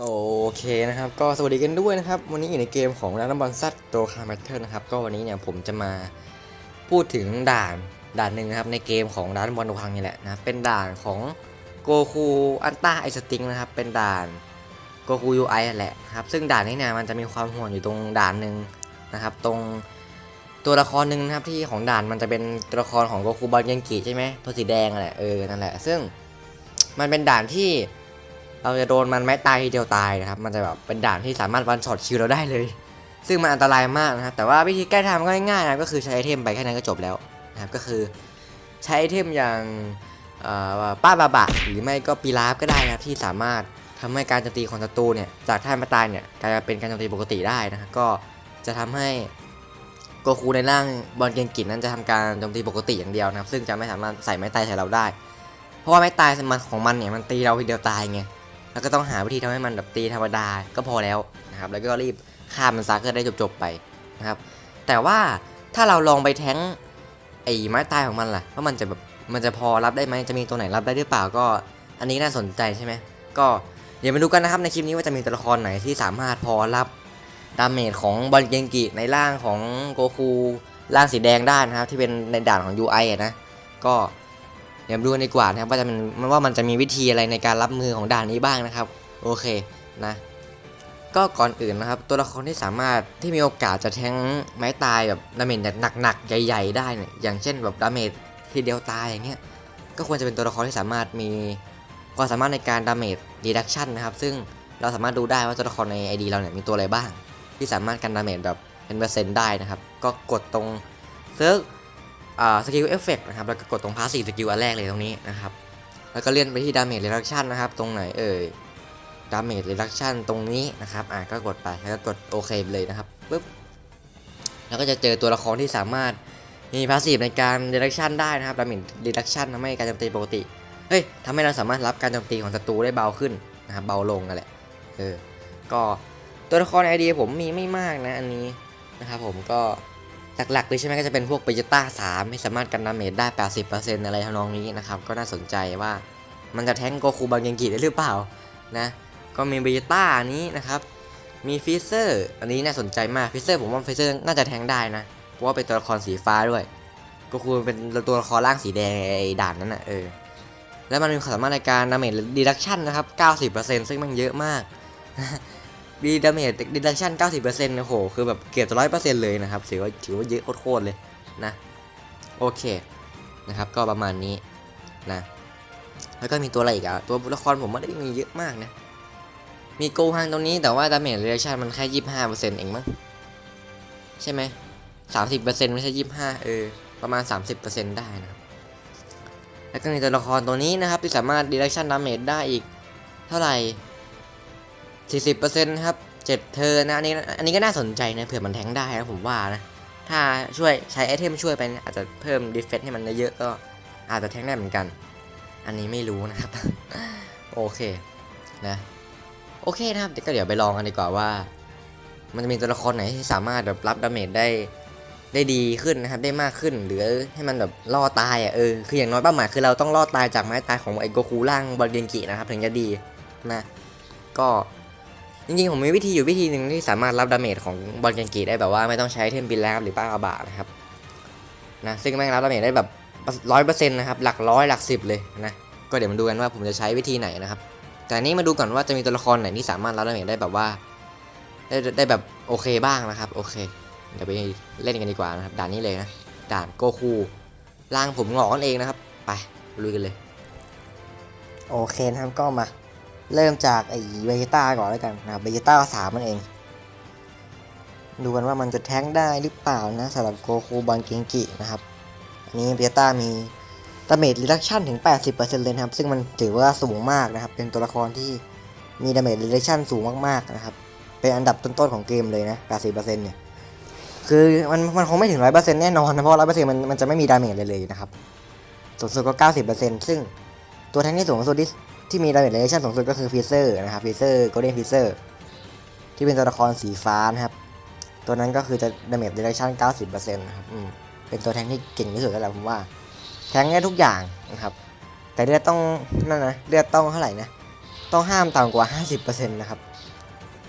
โอเคนะครับก็สวัสดีกันด้วยนะครับ วันนี้อยู่ในเกมของร้านบอลซัดโตคาร์แมทเทอร์นะครับก็วันนี้เนี่ยผมจะมาพูดถึงด่านด่านหนึ่งนะครับในเกมของร้านบอลวังนี่แหละนะเป็นด่านของโกคูอันต้าไอสติงนะครับเป็นด่านโกคูยูไอแหละครับซึ่งด่านนี้เนี่ยมันจะมีความห่วงอยู่ตรงด่านหนึ่งนะครับ ตรงตัวละครหนึ่งนะครับที่ของด่านมันจะเป็นตัวละครของโกคูบอลเกนกิใช่ไหมตัวสีแดงแหละเออนั่นแหละซึ่งมันเป็นด่านที่ เราจะโดนมันไม้ตายทีเดียวตายนะครับ มันจะแบบเป็นด่านที่สามารถวันช็อตคิวเราได้เลย ซึ่งมันอันตรายมากนะครับ แต่ว่าวิธีแก้ทางก็ง่ายๆนะก็คือใช้ไอเทมไปแค่นั้นก็จบแล้วนะครับ ก็คือใช้ไอเทมอย่างป้าบาบะหรือไม่ก็ปีราฟก็ได้นะครับที่สามารถทำให้การโจมตีของศัตรูเนี่ยจากท่านมาตายเนี่ยกลายเป็นการโจมตีปกติได้นะครับก็จะทำให้โกคูในร่างบอลเกนกินนั้นจะทำการโจมตีปกติอย่างเดียวนะครับ ซึ่งจะไม่สามารถใส่ไม้ตายใส่เราได้ เพราะว่าไม้ตายมันของมันเนี่ยมันตีเราทีเดียวตายไง แล้วก็ต้องหาวิธีทำให้มันแบบตีธรรมดาก็พอแล้วนะครับแล้วก็รีบฆ่ามันซะก็ได้จบๆไปนะครับ แต่ว่าถ้าเราลองไปแท้งไอ้ไม้ตายของมันล่ะว่ามันจะแบบมันจะพอรับได้ไหมจะมีตัวไหนรับได้หรือเปล่าก็ อันนี้น่าสนใจใช่ไหมก็เดี๋ยวมาดูกันนะครับในคลิปนี้ว่าจะมีตัวละครไหนที่สามารถพอรับดาเมจของบอลเกงกิในร่างของโกคูร่างสีแดงได้นะครับที่เป็นในด่านของ UI อะนะก็ เดี๋ยวดูกันดีกว่านะครับว่าจะมันว่ามันจะมีวิธีอะไรในการรับมือของด่านนี้บ้างนะครับ โอเคนะก็ก่อนอื่นนะครับ ตัวละครที่สามารถที่มีโอกาสจะแทงไม้ตายแบบดาเมจหนักๆใหญ่ ๆ ได้เนี่ยอย่างเช่นแบบดาเมจทีเดียวตายอย่างเงี้ยก็ควรจะเป็นตัวละครที่สามารถมีความสามารถในการดาเมจดีดักชันนะครับ ซึ่งเราสามารถดูได้ว่าตัวละครใน ID เราเนี่ยมีตัวอะไรบ้าง ที่สามารถกันดาเมจแบบเป็นเปอร์เซ็นต์ได้นะครับ ก็กดตรงเซิร์ช สกิลเอฟเฟกนะครับแล้วก็กดตรงพาสซีฟสกิลอันแรกเลยตรงนี้นะครับ แล้วก็เลื่อนไปที่ดาเมจเรดักชันนะครับ ตรงไหนเอ่ยดาเมจเรดักชันตรงนี้นะครับอ่าก็กดไปแล้วก็กดโอเคเลยนะครับปึ๊บแล้วก็จะเจอตัวละครที่สามารถมีพาสซีฟในการเรดักชันได้นะครับดาเมจเรดักชันทำให้การโจมตีปกติ เฮ้ยทำให้เราสามารถรับการโจมตีของศัตรูได้เบาขึ้นนะครับเบาลงนั่นแหละเออก็ตัวละครไอเดียผมมีไม่มากนะอันนี้นะครับผมก็ หลักๆเลยใช่ไหมก็จะเป็นพวกเบจิต้า3ที่สามารถกันดาเมจได้ 80%อะไรทำนองนี้นะครับ ก็น่าสนใจว่ามันจะแทงโกคูบางยังกิได้หรือเปล่านะ ก็มีเบจิต้านี้นะครับ มีฟิเซอร์ อันนี้น่าสนใจมากฟิเซอร์ผมว่าฟิเซอร์น่าจะแทงได้นะ เพราะว่าเป็นตัวละครสีฟ้าด้วย โกคูเป็นตัวละครร่างสีแดงไอ้ด่านนั้นนะเออ แล้วมันมีความสามารถในการดาเมจดีดักชันนะครับ 90%ซึ่งมันเยอะมาก ดีดาเมจดีดักชัน90%โอ้โห คือแบบเกือบจะร้อยเปอร์เซ็นต์เลยนะครับ ถือว่าถือว่าเยอะโคตรเลยนะ โอเค นะครับ ก็ประมาณนี้นะ แล้วก็มีตัวอะไรอีกอะตัวละครผมไม่ได้มีเยอะมากนะ มีโกฮังตรงนี้แต่ว่าดาเมจเรียชันมันแค่ยี่ห้าเปอร์เซ็นต์เองมั้ง ใช่ไหมสามสิบเปอร์เซ็นต์ไม่ใช่ยี่ห้าเออ ประมาณสามสิบเปอร์เซ็นต์ได้นะครับ แล้วก็มีตัวละครตัวนี้นะครับที่สามารถดี e c ชันดาเมจได้อีก เท่าไหร่ 40%นะครับเจ็ดเธอนะอันนี้อันนี้ก็น่าสนใจนะเผื่อมันแทงได้นะผมว่านะถ้าช่วยใช้ไอเทมช่วยไปนี่ยอาจจะเพิ่มดีเฟนให้มันเยอะๆก็อาจจะแทงได้เหมือนกัน อันนี้ไม่รู้นะครับ โอเคนะโอเคนะครับเดี๋ยวก็เดี๋ยวไปลองกันดีกว่าว่า มันจะมีตัวละครไหนที่สามารถแบบรับดาเมจได้ได้ดีขึ้นนะครับได้มากขึ้นหรือให้มันแบบล่อตายอะเออคืออย่างน้อยเป้าหมายคือเราต้องล่อตายจากไม้ตายของไอโกคูร่างบอลเกนกินะครับถึงจะดีนะก็ จริงๆ ผมมีวิธีอยู่วิธีหนึ่งที่สามารถรับดาเมจของบอลเกนกีได้แบบว่าไม่ต้องใช้เทมบินแลบหรือป้าอาบานะครับนะซึ่งแม่งรับดาเมจได้แบบร้อยเปอร์เซ็นต์นะครับหลักร้อยหลักสิบเลยนะก็เดี๋ยวมาดูกันว่าผมจะใช้วิธีไหนนะครับ แต่อันนี้มาดูก่อนว่าจะมีตัวละครไหนที่สามารถรับดาเมจได้แบบว่า ได้ได้แบบโอเคบ้างนะครับโอเคเดี๋ยวไปเล่นกันดีกว่านะครับด่านนี้เลยนะด่านโกคูร่างผมงอกกันเองนะครับ ไปลุยกันเลย โอเคนะครับก็มา เริ่มจากไอ้เวจิต้าก่อนแล้วกันนะครับเวจิต้าสามมันเอง ดูกันว่ามันจะแท้งได้หรือเปล่านะสำหรับโกคูบอลเกงกินะครับ อันนี้เวจิต้ามีดาเมจรีดักชันถึง 80%เลยนะครับ ซึ่งมันถือว่าสูงมากนะครับ เป็นตัวละครที่มีดาเมจรีดักชันสูงมากๆนะครับ เป็นอันดับต้นๆของเกมเลยนะ 80%เนี่ย คือมันมันคงไม่ถึง 100%แน่นอนนะ เพราะ 100%มันมันจะไม่มีดาเมจเลยเลยนะครับ สูงสุดก็ 90%ซึ่งตัวแท้งที่สูงสุดที่ ที่มีดาเมจเรชั่นสูงสุดก็คือฟีเซอร์นะครับฟีเซอร์โกลเด้นฟีเซอร์ที่เป็นตัวละครสีฟ้านะครับ ตัวนั้นก็คือจะดาเมจเรชั่น90%นะครับอืมเป็นตัวแทงที่เก่งที่สุดแล้วแหละผมว่า แทงได้ทุกอย่างนะครับ แต่เลือดต้องนั่นนะเลือดต้องเท่าไหร่นะต้องห้ามต่ำกว่า 50%นะครับ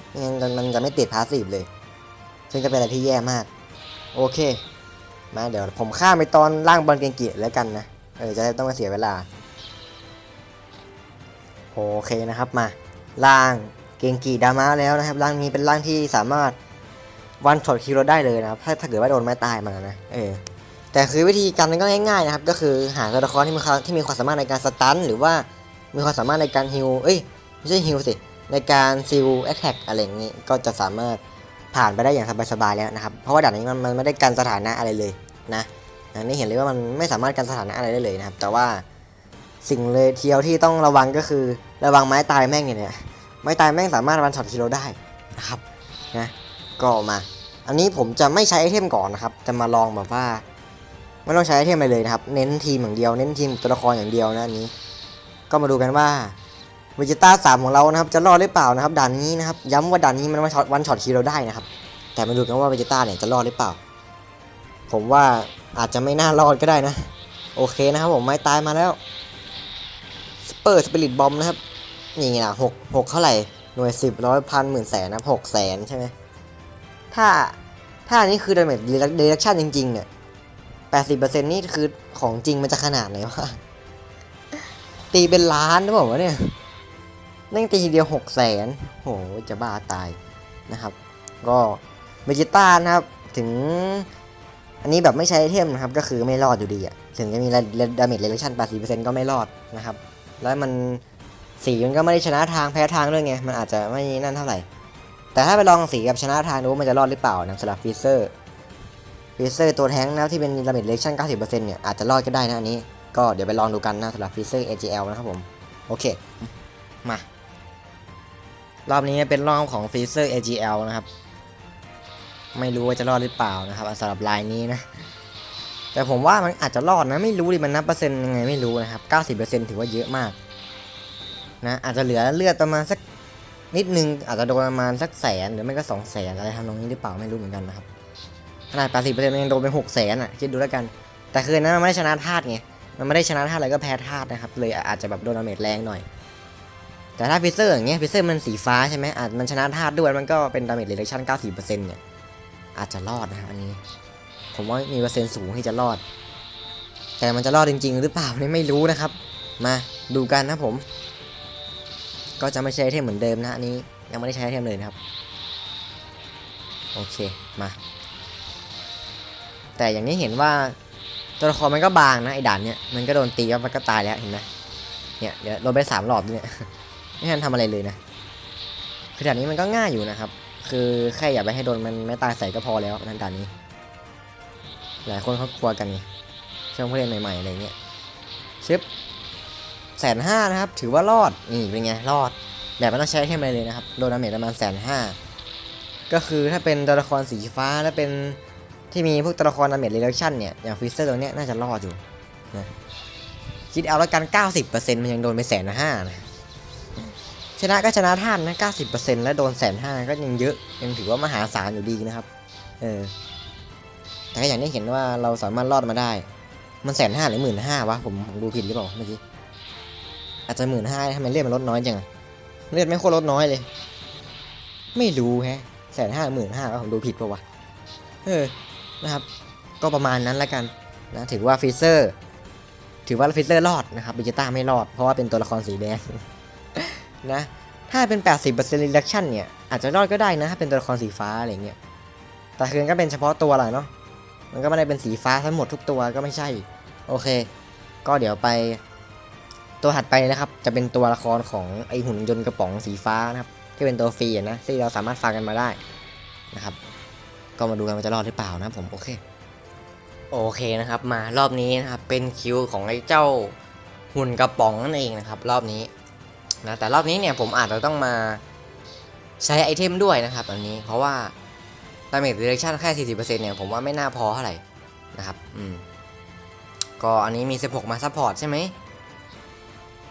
ไม่งั้นมันจะไม่ติดพาสซีฟเลย ซึ่งจะเป็นอะไรที่แย่มาก โอเค มาเดี๋ยวผมข้ามไปตอนล่างบอลเกงกิแล้วกันนะ เออ จะได้ต้องมาเสียเวลา เคนะครับมาล่างเกงกีดามาแล้วนะครับร่างนี้เป็นร่างที่สามารถวันช็อตคิวเราได้เลยนะครับถ้าถ้าเกิดว่าโดนไม้ตายมานะเออแต่คือวิธีการมันก็ง่ายๆนะครับก็คือหาตัวละครที่มีความที่มีความสามารถในการสตันหรือว่ามีความสามารถในการฮิลเอ้ยไม่ใช่ฮิลสิในการซิลแอคแท็กอะไรอย่างนี้ก็จะสามารถผ่านไปได้อย่างสบายๆแล้วนะครับเพราะว่าด่านนี้มันมันไม่ได้กันสถานะอะไรเลยนะนนี้เห็นเลยว่ามันไม่สามารถกันสถานะอะไรได้เลยนะครับ แต่ว่า สิ่งเลยเทียวที่ต้องระวังก็คือระวังไม้ตายแม่งเนี่ยไม่ตายแม่งสามารถวันช็อตคิโลได้นะครับนะก็มา อันนี้ผมจะไม่ใช้ไอเทมก่อนนะครับ จะมาลองแบบว่า ไม่ต้องใช้ไอเทมอะไรเลยนะครับ เน้นทีมอย่างเดียว เน้นทีมตัวละครอย่างเดียวนะอันนี้ ก็มาดูกันว่าวิจิต้าสามของเรานะครับ จะรอดหรือเปล่านะครับด่านนี้นะครับ ย้ำว่าด่านนี้มันวันช็อตวันช็อตคิโลได้นะครับ แต่มาดูกันว่าวิจิต้าเนี่ยจะรอดหรือเปล่า ผมว่าอาจจะไม่น่ารอดก็ได้นะ โอเคนะครับผมไม้ตายมาแล้ว อร์สปิริตบอมนะครับ นี่ไงล่ะหกหกเท่าไหร่ หน่วยสิบร้อยพันหมื่นแสนนะหกแสนใช่ไหมถ้าถ้าอันนี้คือ damage reduction จริงๆเนี่ยแปดสิบเปอร์เซ็นต์นี่คือของจริงมันจะขนาดไหนวะ ตีเป็นล้านนะบอกว่าเนี่ยนั่งตีทีเดียวหกแสนโหจะบ้าตายนะครับ ก็เวจิต้านะครับถึง อันนี้แบบไม่ใช้เทมนะครับ ก็คือไม่รอดอยู่ดีอะถึงจะมี damage reduction 80%ก็ไม่รอดนะครับ แล้วมันสีมันก็ไม่ได้ชนะทางแพ้ทางด้วยไง มันอาจจะไม่นั่นเท่าไหร่ แต่ถ้าไปลองสีกับชนะทางดูว่ามันจะรอดหรือเปล่านะสำหรับฟีเซอร์ฟีเซอร์ตัวแท้งนะที่เป็นดาเมจเลชั่น 90%เนี่ยอาจจะรอดก็ได้นะอันนี้ ก็เดี๋ยวไปลองดูกันนะสำหรับฟีเซอร์ AGL นะครับผม โอเค มารอบนี้เป็นรอบของฟีเซอร์ AGL นะครับ ไม่รู้ว่าจะรอดหรือเปล่านะครับสำหรับลายนี้นะ แต่ผมว่ามันอาจจะรอดนะไม่รู้ดิมันนับเปอร์เซ็นต์ยังไงไม่รู้นะครับ 90%ถือว่าเยอะมากนะอาจจะเหลือเลือดประมาณสักนิดนึงอาจจะโดนประมาณสักแสนหรือไม่ก็สองแสนอะไรทำตรงนี้หรือเปล่าไม่รู้เหมือนกันนะครับขนาด 80%มันยังโดนไปหกแสนอะคิดดูแล้วกัน แต่คืนนั้นมันไม่ได้ชนะธาตุไงมันไม่ได้ชนะธาตุอะไรก็แพ้ธาตุนะครับเลยอาจจะแบบโดนดาเมจแรงหน่อย แต่ถ้าฟิเซอร์อย่างเงี้ยฟิเซอร์มันสีฟ้าใช่ไหมอาจมันชนะธาตุด้วยมันก็เป็นดาเมจเรดชั่น90%เนี่ยอาจจะรอดนะครับอันนี้ ผมว่ามีเปอร์เซ็นต์สูงที่จะรอด แต่มันจะรอดจริง ๆ หรือเปล่านี่ไม่รู้นะครับ มาดูกันนะผม ก็จะไม่ใช้ไอเทมเหมือนเดิมนะอันนี้ยังไม่ได้ใช้ไอเทมเลยนะครับ โอเคมา แต่อย่างนี้เห็นว่าตัวละครมันก็บางนะไอ้ด่านเนี้ยมันก็โดนตีแล้วมันก็ตายแล้วเห็นไหมเนี่ยเดี๋ยวโดนไปสามรอบเนี่ยไม่ทันทำอะไรเลยนะคือด่านนี้มันก็ง่ายอยู่นะครับ คือแค่อย่าไปให้โดนมันไม่ตายใส่ก็พอแล้วนั่นด่านนี้ หลายคนเขากลัวกันไงช่วงผู้เล่นใหม่ๆอะไรเงี้ยชึบแสนห้านะครับ ถือว่ารอด นี่เป็นไง รอด แบบไม่ต้องใช้เทมอะไรเลยนะครับ โดนดาเมจประมาณแสนห้าก็คือถ้าเป็นตัวละครสีฟ้าแล้วเป็นที่มีพวกตัวละครดาเมจเรดักชั่นเนี่ย อย่างฟิสเซอร์ตัวเนี้ยน่าจะรอดอยู่นะคิดเอาแล้วกัน 90%มันยังโดนไปแสนห้านะชนะก็ชนะท่านนะ 90%แล้วโดนแสนห้าก็ยังเยอะ ยังถือว่ามหาศาลอยู่ดีนะครับ เออ แต่ก็อย่างที่เห็นว่าเราสามารถรอดมาได้ มันแสนห้าหรือหมื่นห้าวะผมผมดูผิดหรือเปล่าเมื่อกี้ อาจจะหมื่นห้าทำไมเลือดมันลดน้อยจังเลือดไม่โคตรลดน้อยเลย ไม่รู้แฮะแสนห้าหมื่นห้าผมดูผิดปะวะ เออ นะครับ ก็ประมาณนั้นแล้วกันนะถือว่าฟิเซอร์ ถือว่าฟิเซอร์รอดนะครับบิจิต้าไม่รอด เพราะว่าเป็นตัวละครสีแดงนะ ถ้าเป็น 80% reduction เนี่ย อาจจะรอดก็ได้นะ ถ้าเป็นตัวละครสีฟ้าอะไรเงี้ย แต่คือก็เป็นเฉพาะตัวแหละเนาะ มันก็ไม่ได้เป็นสีฟ้าทั้งหมดทุกตัวก็ไม่ใช่ โอเค ก็เดี๋ยวไป ตัวถัดไปนะครับ จะเป็นตัวละครของไอหุ่นยนต์กระป๋องสีฟ้านะครับ ที่เป็นตัวฟรีนะที่เราสามารถฟังกันมาได้นะครับ ก็มาดูกันว่าจะรอดหรือเปล่านะผมโอเค โอเคนะครับ มารอบนี้นะครับเป็นคิวของไอ้เจ้าหุ่นกระป๋องนั่นเองนะครับ รอบนี้นะแต่รอบนี้เนี่ยผมอาจจะต้องมาใช้ไอเทมด้วยนะครับ อันนี้เพราะว่า ดาเมจเร c ชั่นแค่ 40%เนี่ยผมว่าไม่น่าพอเท่าไหร่นะครับอืมก็อันนี้มี 16 มาซัพพอร์ตใช่ไหม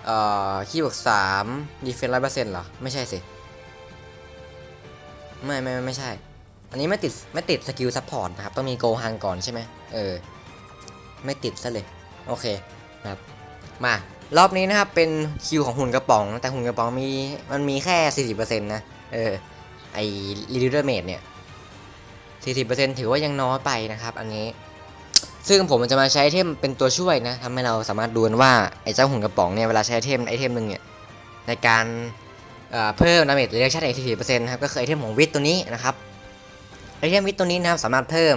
เอ่อคีย์บวกสามดีเฟนต์ร้อยเปอร์เซ็นต์เหรอ ไม่ใช่สิไม่ไม่ไม่ไม่ใช่ อันนี้ไม่ติดไม่ติดสกิลซัพพอร์ตนะครับ ต้องมีโกฮังก่อนใช่ไหมเออ ไม่ติดซะเลย โอเคนะครับมารอบนี้นะครับเป็นคิวของหุ่นกระป๋อง แต่หุ่นกระป๋องมีมันมีแค่ 40%นะ เออ ไอรีดิวเดอร์เมดเนี่ย 40%ถือว่ายังน้อยไปนะครับ อันนี้ ซึ่งผมจะมาใช้ไอเทมเป็นตัวช่วยนะทำให้เราสามารถดูนว่าไอ้เจ้าหุ่นกระป๋องเนี่ยเวลาใช้ไอเทมไอเทมหนึ่งเนี่ยในการเพิ่มดาเมจเรียกชั่นอีก40%นะครับก็คือไอเทมของวิทตัวนี้นะครับไอเทมวิทตัวนี้นะครับสามารถเพิ่ม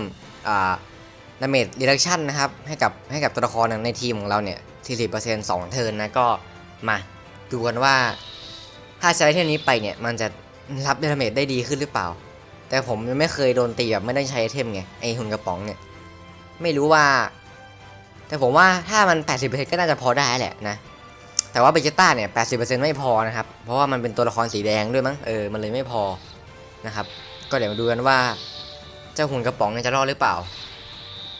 ดาเมจเรียกชั่นนะครับให้กับให้กับตัวละครในทีมของเราเนี่ย40% 2 เทิร์นนะก็มาดูกันว่าถ้าใช้ไอเทมนี้ไปเนี่ยมันจะรับดาเมจได้ดีขึ้นหรือเปล่า แต่ผมยังไม่เคยโดนตีแบบไม่ได้ใช้ไอเทมไงไอหุ่นกระป๋องเนี่ยไม่รู้ว่า แต่ผมว่าถ้ามัน 80%ก็น่าจะพอได้แหละนะแต่ว่าเบจิต้าเนี่ย 80%ไม่พอนะครับ เพราะว่ามันเป็นตัวละครสีแดงด้วยมั้ง เออ มันเลยไม่พอนะครับ ก็เดี๋ยวมาดูกันว่า เจ้าหุ่นกระป๋องเนี่ยจะรอดหรือเปล่า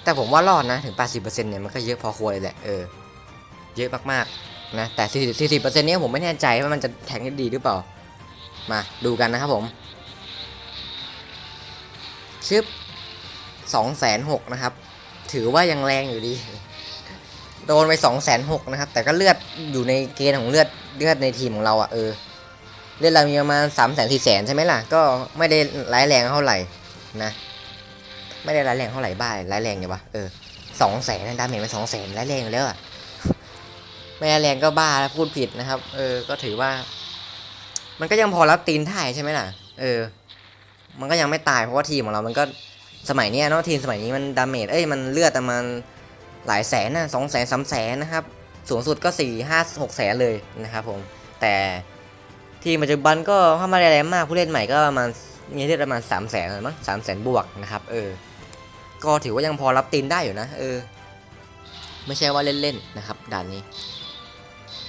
แต่ผมว่ารอดนะ ถึง 80%เนี่ยมันก็เยอะพอควรเลยแหละ เออ เยอะมากๆนะ แต่ 40%เนี้ยผมไม่แน่ใจว่ามันจะแทงได้ดีหรือเปล่า มาดูกันนะครับผม ชึบสองแสนหกนะครับ ถือว่ายังแรงอยู่ดี โดนไปสองแสนหกนะครับ แต่ก็เลือดอยู่ในเกณฑ์ของเลือดเลือดในทีมของเราอะ่ะเออ เลือดเรามีประมาณสามแสนสี่แสนใช่ไหมล่ะ ก็ไม่ได้ร้ายแรงเท่าไหร่นะ ไม่ได้ร้ายแรงเท่าไหร่บ้าร้ายแรงเนี่วะเออสองแสนดาเมจไปสองแสนร้ายแรงอยู่แล้วอะไม่ร้ายแรงก็บ้าแล้วพูดผิดนะครับ เออ ก็ถือว่า มันก็ยังพอรับตีนได้ใช่ไหมล่ะ เออ มันก็ยังไม่ตายเพราะว่าทีมของเรา มันก็สมัยนี้เนาะทีมสมัยนี้มันดาเมจเอ้ยมันเลือดประมาณหลายแสนนะสองแสนสามแสนนะครับสูงสุดก็สี่ห้าหกแสนเลยนะครับผมแต่ทีมปัจจุบันก็เข้ามาได้แรงมากผู้เล่นใหม่ก็ประมาณมีเลือดประมาณสามแสนเลยมั้งสามแสนบวกนะครับเออก็ถือว่ายังพอรับตีนได้อยู่นะเออไม่ใช่ว่าเล่นๆนะครับด่านนี้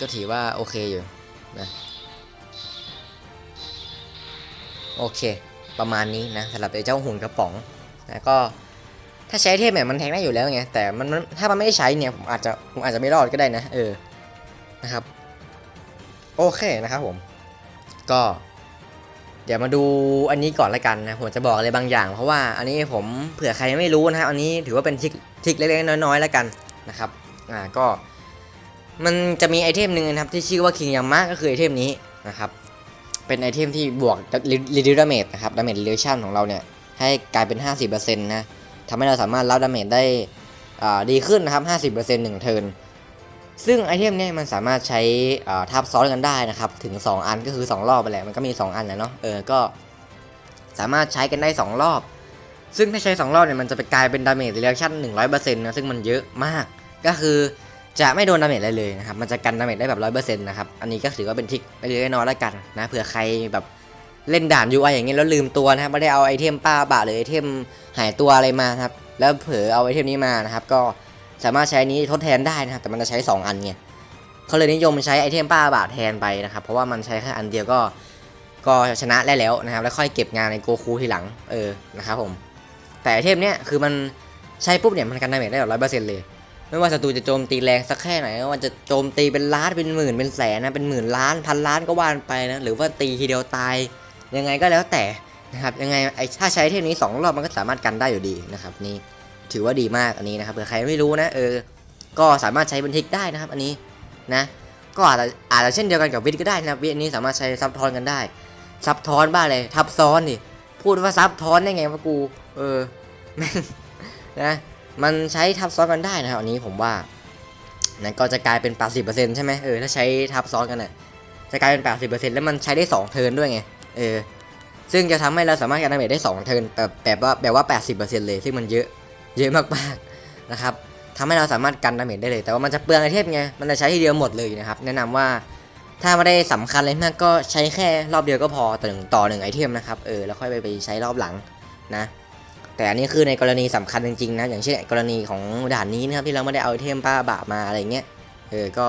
ก็ถือว่าโอเคอยู่นะโอเค ประมาณนี้นะสำหรับไอ้เจ้าหุ่นกระป๋องนะก็ถ้าใช้เทพเนี่ยมันแทงได้อยู่แล้วไงแต่มันถ้ามันไม่ได้ใช้เนี่ยผมอาจจะผมอาจจะไม่รอดก็ได้นะเออนะครับโอเคนะครับผม ก็ เดี๋ยวมาดูอันนี้ก่อนละกันนะผมจะบอกอะไรบางอย่าง เพราะว่าอันนี้ผมเผื่อใครไม่รู้นะครับอันนี้ถือว่าเป็นทิกทิกเล็กๆน้อยๆแล้วกันนะครับอ่าก็มันจะมีไอเทมหนึ่งนะครับที่ชื่อว่าคิงยามะก็คือไอเทมนี้นะครับ เป็นไอเทมที่บวกรีดิวดาเมจนะครับดาเมจเรชั่นของเราเนี่ยให้กลายเป็น 50%นะทำให้เราสามารถรับดาเมจได้ดีขึ้นนะครับ50%หนึ่งเทิร์นซึ่งไอเทมเนี่ยมันสามารถใช้ทับซ้อนกันได้นะครับถึง 2 อันก็คือ 2 รอบไปแหละมันก็มี 2 อันนะเนาะเออก็สามารถใช้กันได้ 2 รอบ ซึ่งถ้าใช้ 2 รอบเนี่ยมันจะไปกลายเป็นดาเมจเรชั่น100%นะซึ่งมันเยอะมาก ก็คือ จะไม่โดนดาเมจอะไรเลยนะครับ มันจะกันดาเมจได้แบบร้อยเปอร์เซ็นต์นะครับ อันนี้ก็ถือว่าเป็นทิกไม่เล็กน้อยแล้วกันนะเผื่อใครแบบเล่นด่าน UI อย่างเงี้ยแล้วลืมตัวนะครับไม่ได้เอาไอเทมป้าบะหรือไอเทมหายตัวอะไรมาครับ แล้วเผลอเอาไอเทมนี้มานะครับ ก็สามารถใช้นี้ทดแทนได้นะครับ แต่มันจะใช้ 2 อันไงเขาเลยนิยมใช้ไอเทมป้าบะแทนไปนะครับ เพราะว่ามันใช้แค่อันเดียวก็ ก็ชนะได้แล้วนะครับ แล้วค่อยเก็บงานในโกคูทีหลัง เออ นะครับผม แต่ไอเทมเนี้ยคือมันใช้ปุ๊บเนี่ยมันกันดาเมจได้แบบร้อยเปอร์เซ็นต์เลย ไม่ว่าศัตรูจะโจมตีแรงสักแค่ไหนม่ว่าจะโจมตีเป็นล้านเป็นหมื่นเป็นแสนนะเป็นหมื่นล้านพันล้านก็ว่านไปนะหรือว่าตีทีเดียวตายยังไงก็แล้วแต่นะครับยังไงไอ้ถ้าใช้เทพนี้สองรอบมันก็สามารถกันได้อยู่ดีนะครับนี่ถือว่าดีมากอันนี้นะครับเผื่อใครไม่รู้นะเออก็สามารถใช้เป็นทิกได้นะครับ อันนี้นะก็อาจจะอาจจะเช่นเดียวกันกับวิทก็ได้นะวิทนี้สามารถใช้ซับซ้อนกันได้ซับซ้อนบ้าเลยทับซ้อนดิพูดว่าซับซ้อนได้ไงวะกู เออแม่นะ มันใช้ทับซ้อนกันได้นะครับอันนี้ผมว่านั่นก็จะกลายเป็น 80%ใช่ไหมเออถ้าใช้ทับซ้อนกันน่ะจะกลายเป็น 80%แล้วมันใช้ได้ 2 เทิร์นด้วยไงเออซึ่งจะทำให้เราสามารถกันดาเมจได้ 2 เทิร์นแบบแบบว่าแบบว่า 80%เลยซึ่งมันเยอะเยอะมากๆนะครับทำให้เราสามารถกันดาเมจได้เลย แต่ว่ามันจะเปลืองไอเทมไงมันจะใช้ทีเดียวหมดเลยนะครับแนะนำว่าถ้าไม่ได้สำคัญเลยมากก็ใช้แค่รอบเดียวก็พอต่อหนึ่งต่อหนึ่งไอเทมนะครับเออแล้วค่อยไปไปใช้รอบหลังนะ แต่อันนี้คือในกรณีสำคัญจริงๆนะอย่างเช่นกรณีของด่านนี้นะครับที่เราไม่ได้เอาไอเทมป้าบะมาอะไรเงี้ยเออก็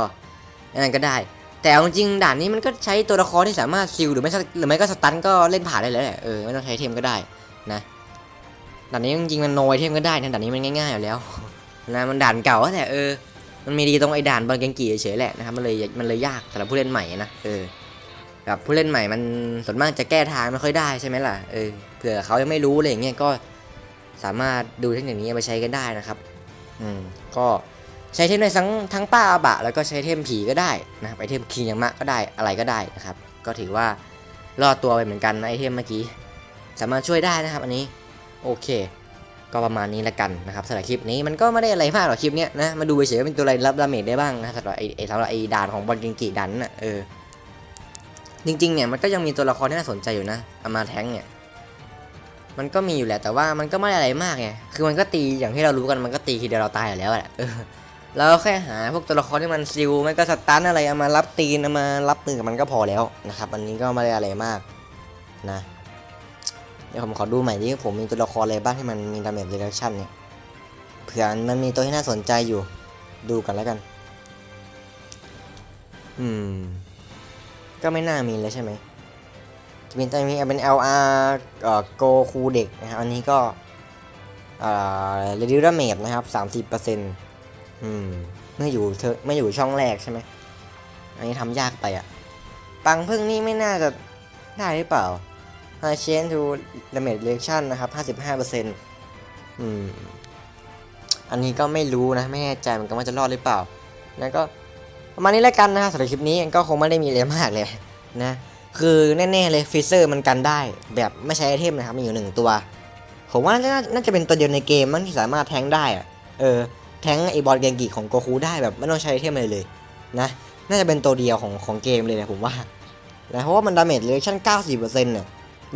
นั่นก็ได้ แต่จริงๆด่านนี้มันก็ใช้ตัวละครที่สามารถซิลหรือไม่หรือไม่ก็สตันก็เล่นผ่านได้เลยแหละเออไม่ต้องใช้เทมก็ได้นะด่านนี้จริงๆมันโนไอเทมก็ได้นะด่านนี้มันง่ายๆอยู่แล้วนะมันด่านเก่าแต่เออมันมีดีตรงไอ้ด่านบอลเกงกีเฉยๆแหละนะครับมันเลยมันเลยยากสำหรับผู้เล่นใหม่นะเออแบบผู้เล่นใหม่มันส่วนมากจะแก้ทางไม่ค่อยได้ใช่ไหมล่ะเออเผื่อเขายังไม่รู้อะไรอย่างเงี้ยก็ สามารถดูเทคนิคนี้ไปใช้กันได้นะครับอืมก็ใช้เทมได้ทั้งทั้งป้าอาบะ แล้วก็ใช้เทมผีก็ได้นะครับไอเทมคิงยามะก็ได้อะไรก็ได้นะครับ ก็ถือว่ารอดตัวไปเหมือนกันนะไอเทมเมื่อกี้ สามารถช่วยได้นะครับอันนี้โอเค ก็ประมาณนี้ละกันนะครับสำหรับคลิปนี้มันก็ไม่ได้อะไรมากหรอกคลิปเนี้ยนะมาดูเฉยๆว่าเป็นตัวอะไรรับดาเมจได้บ้างนะสำหรับไอไอสำหรับไอด่านของบอลกิงกิดันน่ะเออจริงๆเนี่ยมันก็ยังมีตัวละครที่น่าสนใจอยู่นะอามาแทงเนี่ย มันก็มีอยู่แหละแต่ว่ามันก็ไม่อะไรมากไงคือมันก็ตีอย่างที่เรารู้กันมันก็ตีทีเดียวเราตายอยู่แล้วแหละเราแค่หาพวกตัวละครที่มันซิลไม่ก็สตันอะไรเอามารับตีนเอามารับมือกับมันก็พอแล้วนะครับอันนี้ก็ไม่ได้อะไรมากนะเดี๋ยวผมขอดูใหม่ดิผมมีตัวละครอะไรบ้างที่มันมีดาเมจเร d ชั่นเนี่ยเผื่อมันมีตัวที่น่าสนใจอยู่ดูกันแล้วกัน อืม ก็ไม่น่ามีเลยใช่ไหม จะมีแต่มีเป็น LR เอ่อโกคูเด็กนะครับอันนี้ก็เอ่าเรดิวดาเมจนะครับสามสิบเปอร์เซ็นต์อืมไม่อยู่เธอไม่อยู่ช่องแรกใช่ไหมอันนี้ทำยากไปอะปังพึ่งนี่ไม่น่าจะได้หรือเปล่า High Chain to Damage Reaction นะครับ55%อืมอันนี้ก็ไม่รู้นะไม่แน่ใจเหมือนกันว่าจะรอดหรือเปล่านะก็ประมาณนี้แล้วกันนะครับสำหรับคลิปนี้ก็คงไม่ได้มีอะไรมากเลยนะ คือแน่ๆเลยฟิเซอร์มันกันได้ แบบไม่ใช้ไอเทมนะครับมีอยู่หนึ่งตัว ผมว่าน่าน่าจะเป็นตัวเดียวในเกมมั้งที่สามารถแทงได้อะเออแทงไอบอลเกงกิของโกคูได้แบบไม่ต้องใช้ไอเทมเลยเลยนะน่าจะเป็นตัวเดียวของของเกมเลยนะผมว่านะเพราะว่ามันดาเมจเรชั่น 90%เนี่ย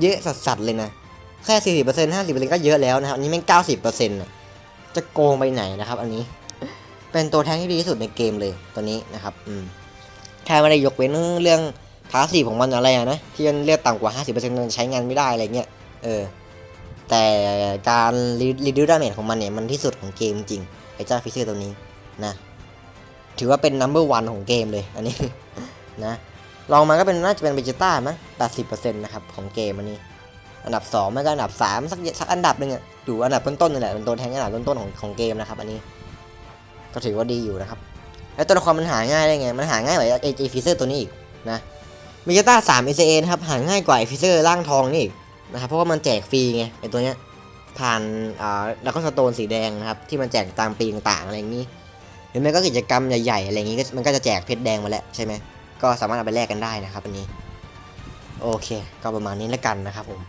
เยอะสัสๆเลยนะ แค่ 40% 50%ก็เยอะแล้วนะครับอันนี้แม่ง90%น่ะจะโกงไปไหนนะครับอันนี้ เป็นตัวแทงที่ดีที่สุดในเกมเลยตัวนี้นะครับอืมแค่ไม่ได้ยกเว้นเรื่อง พาสีของมันอะไรอะนะที่มันเลือกต่ำกว่า 50%มันใช้งานไม่ได้อะไรเงี้ยเออแต่การรีดิวดาเมจของมันเนี่ยมันที่สุดของเกมจริงไอ้เจ้าฟิเซอร์ตัวนี้นะถือว่าเป็น number one ของเกมเลยอันนี้นะลองมาก็เป็นน่าจะเป็นเบจิต้ามั้ง80%นะครับของเกมอันนี้อันดับ2ไม่ก็อันดับ3สักสักอันดับหนึ่งอะอยู่อันดับต้นๆนี่แหละเป็นตัวแทงอันดับต้นๆของของเกมนะครับอันนี้ ก็ถือว่าดีอยู่นะครับแล้วตัวละครมันหาง่ายได้ไงมันหาง่ายกว่าไอเจฟิเซอร์ตัวนี้อีกนะ เบจิต้า3 ACA นะครับหาง่ายกว่าไอฟิเซอร์ร่างทองนี่นะครับเพราะว่ามันแจกฟรีไงไอตัวเนี้ยผ่านอ่าดักคอนสโตนสีแดงนะครับที่มันแจกตามปีต่างๆอะไรอย่างนี้หรือไม่ก็กิจกรรมใหญ่ๆอะไรอย่างนี้ก็มันก็จะแจกเพชรแดงมาแล้วใช่ไหมก็สามารถเอาไปแลกกันได้นะครับอันนี้ โอเค ก็ประมาณนี้แล้วกันนะครับผม